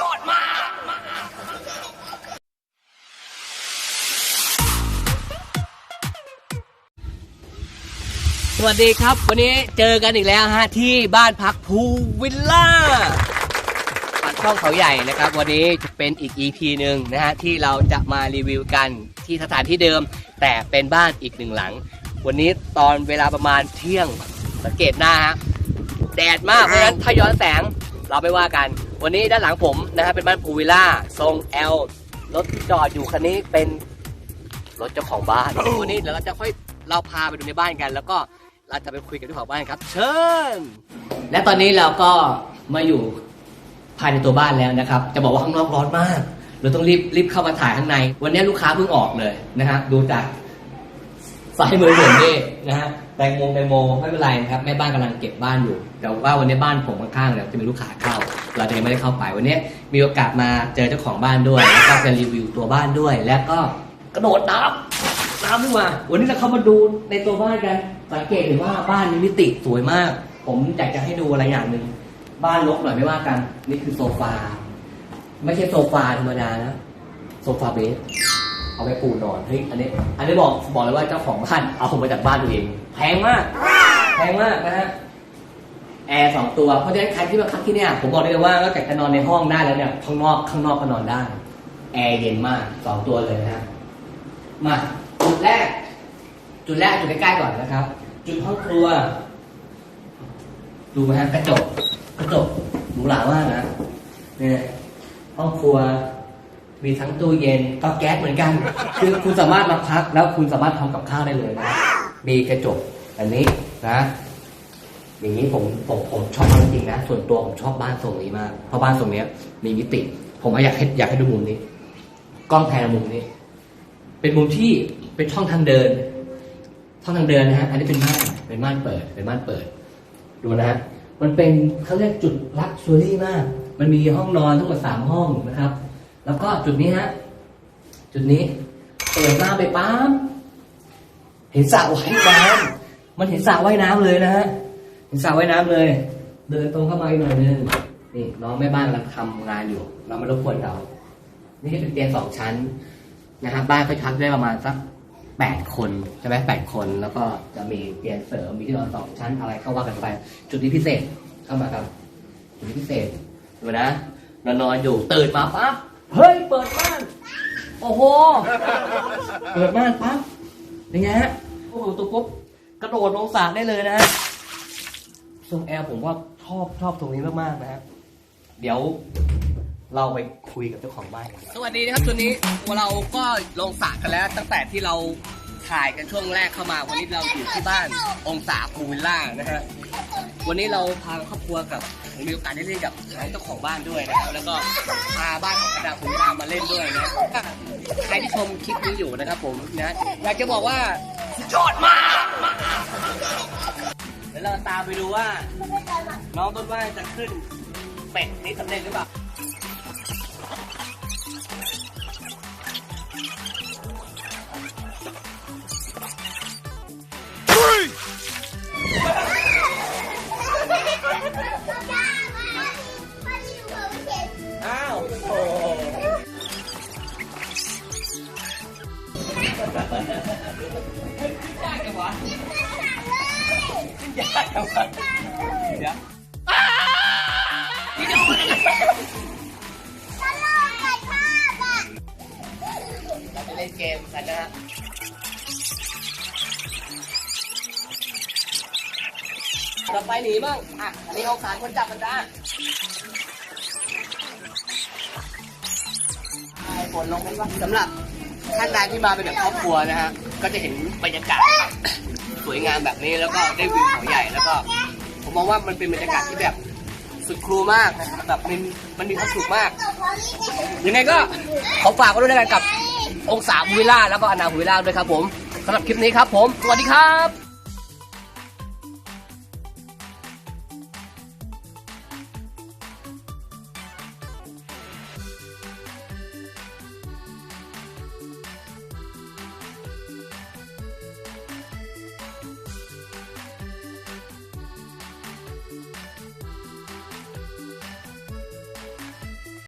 ยอดมากสวัสดีครับ วันนี้เจอกันอีกแล้วฮะที่บ้านพักภูวิลล่าปากช่องเขาใหญ่นะครับ วันนี้จะเป็นอีก EP หนึ่งนะฮะที่เราจะมารีวิวกันที่สถานที่เดิม แต่เป็นบ้านอีกหนึ่งหลัง วันนี้ตอนเวลาประมาณเที่ยงสังเกตหน้าฮะแดดมากเพราะฉะนั้นถ้าย้อนแสงเราไม่ว่ากัน วันนี้ด้านหลังผมนะฮะเป็นบ้านภูวิลล่าทรง L รถที่จอดอยู่คันนี้เป็นรถเจ้าของบ้านวันนี้เดี๋ยวเราจะค่อยเราพาไปดูในบ้านกัน แล้วก็เราจะไปคุยกับเจ้าของบ้านครับ เชิญ และตอนนี้เราก็มาอยู่ภายในตัวบ้านแล้วนะครับ จะบอกว่าข้างนอกร้อนมาก เราต้องรีบรีบเข้ามาถ่ายข้างใน วันนี้ลูกค้าเพิ่งออกเลยนะฮะดูจากซ้ายมือผมนี่นะฮะแตงโมแตงโมไม่เป็นไรนะครับแม่บ้านกำลังเก็บบ้านอยู่ แต่ว่าวันนี้บ้านผมข้างๆเนี่ยจะมีลูกค้าเข้า เราจะยังไม่ได้เข้าไปวันนี้มีโอกาสมาเจอเจ้าของบ้านด้วยแล้วก็จะรีวิวตัวบ้านด้วย แล้วก็กระโดดน้ำน้ำขึ้นมาวันนี้เราเข้ามาดูในตัวบ้านกัน สังเกตเห็นว่าบ้านมีมิติสวยมาก ผมอยากจะให้ดูอะไรอย่างหนึ่งบ้านรกหน่อยไม่ว่ากัน นี่คือโซฟา ไม่ใช่โซฟาธรรมดานะโซฟาเบสเอาไปปูนอนเฮ้ยอันนี้อันนี้บอกบอกเลยว่าเจ้าของบ้านเอามาจากบ้านตัวเอง แพงมากแพงมากนะฮะ แอร์สองตัว เพราะฉะนั้นใครที่มาพักที่เนี่ยผมบอกได้เลยว่านอกจากจะนอนในห้องได้แล้วเนี่ยข้างนอกข้างนอกก็นอนได้แอร์เย็นมากสองตัวเลยนะมาจุดแรก จุดแรกจุดใกล้ๆก่อนนะครับ จุดห้องครัว ดูไหมฮะกระจกกระจกหรูหรามากนะเนี่ยห้องครัวมีทั้งตู้เย็นเตาแก๊สเหมือนกัน คือคุณสามารถมาพักแล้วคุณสามารถทำกับข้าวได้เลยนะมีกระจกอันนี้นะ อย่างนี้ผมผมผมชอบมากจริงๆนะส่วนตัวผมชอบบ้านทรงนี้มากเพราะบ้านทรงเนี้ย มีมิติ ผมอยากให้อยากให้ดูมุมนี้ กล้องแพนมุมนี้ เป็นมุมที่เป็นช่องทางเดินช่องทางเดินนะฮะอันนี้เป็นม่านเป็นม่านเปิด เป็นม่านเปิด ดูนะฮะมันเป็นเขาเรียกจุดลักชัวรี่มาก มันมีห้องนอนทั้งหมดสามห้องนะครับ แล้วก็จุดนี้ฮะจุดนี้เปิดหน้าไปปั๊มเห็นสระว่ายน้ำมันเห็นสระว่ายน้ำเลยนะฮะ สระว่ายน้ำเลย เดินตรงเข้ามาอีกหน่อยนึงนี่น้องแม่บ้านกำลังทำงานอยู่ เราไม่รบกวนเรา นี่เป็นเตียงสองชั้นนะครับบ้านก็พักได้ประมาณสักแปดคนใช่ไหมแปดคนแล้วก็จะมีเตียงเสริมมีที่นอนสองชั้นอะไรก็ว่ากันไป จุดนี้พิเศษเข้ามาครับ จุดนี้พิเศษดูนะนอนนอนอยู่ตื่นมาปั๊บเฮ้ยเปิดม่าน โอ้โหเปิดม่านปั๊บยังไงฮะโอ้โหตัวปุ๊บกระโดดลงสระได้เลยนะฮะ ทรงแอลผมว่าชอบชอบตรงนี้มากๆนะฮะเดี๋ยวเราไปคุยกับเจ้าของบ้านกันสวัสดีนะครับตัวนี้เราก็ลงสระกันแล้ว ตั้งแต่ที่เราถ่ายกันช่วงแรกเข้ามา วันนี้เราอยู่ที่บ้านองศาพูวิลล่านะฮะวันนี้เราพาครอบครัวกับผมมีโอกาสได้เล่นกับทางเจ้าของบ้านด้วยนะครับ แล้วก็พาบ้านของกระดาพูวิลล่ามาเล่นด้วยนะใครที่ชมคลิปนี้อยู่นะครับผมนะอยากจะบอกว่าสุดยอดมาก ดี๋ยวเราตามไปดูว่า น้องต้นว่าจะขึ้นเป็ดนี้สำเร็จหรือเปล่า เดี๋ยวเราจะเล่นเกมกันนะฮะต่อไปหนีบ้างอะ อันนี้เอาสารคนจับมันจ้าฝนลงไปบ้างสำหรับท่านใดที่มาเป็นแบบครอบครัวนะฮะ ก็จะเห็นบรรยากาศ สวยงามแบบนี้แล้วก็ได้วิวเขาใหญ่แล้วก็ ผมมองว่ามันเป็นบรรยากาศที่แบบสุดครูมากนะครับแบบมันมันมีความสุขมากยังไงก็ขอฝากไว้ด้วยกันกับองศาบูวิล่าแล้วก็อนาบูวิลล่าด้วยครับผมสำหรับคลิปนี้ครับผม สวัสดีครับ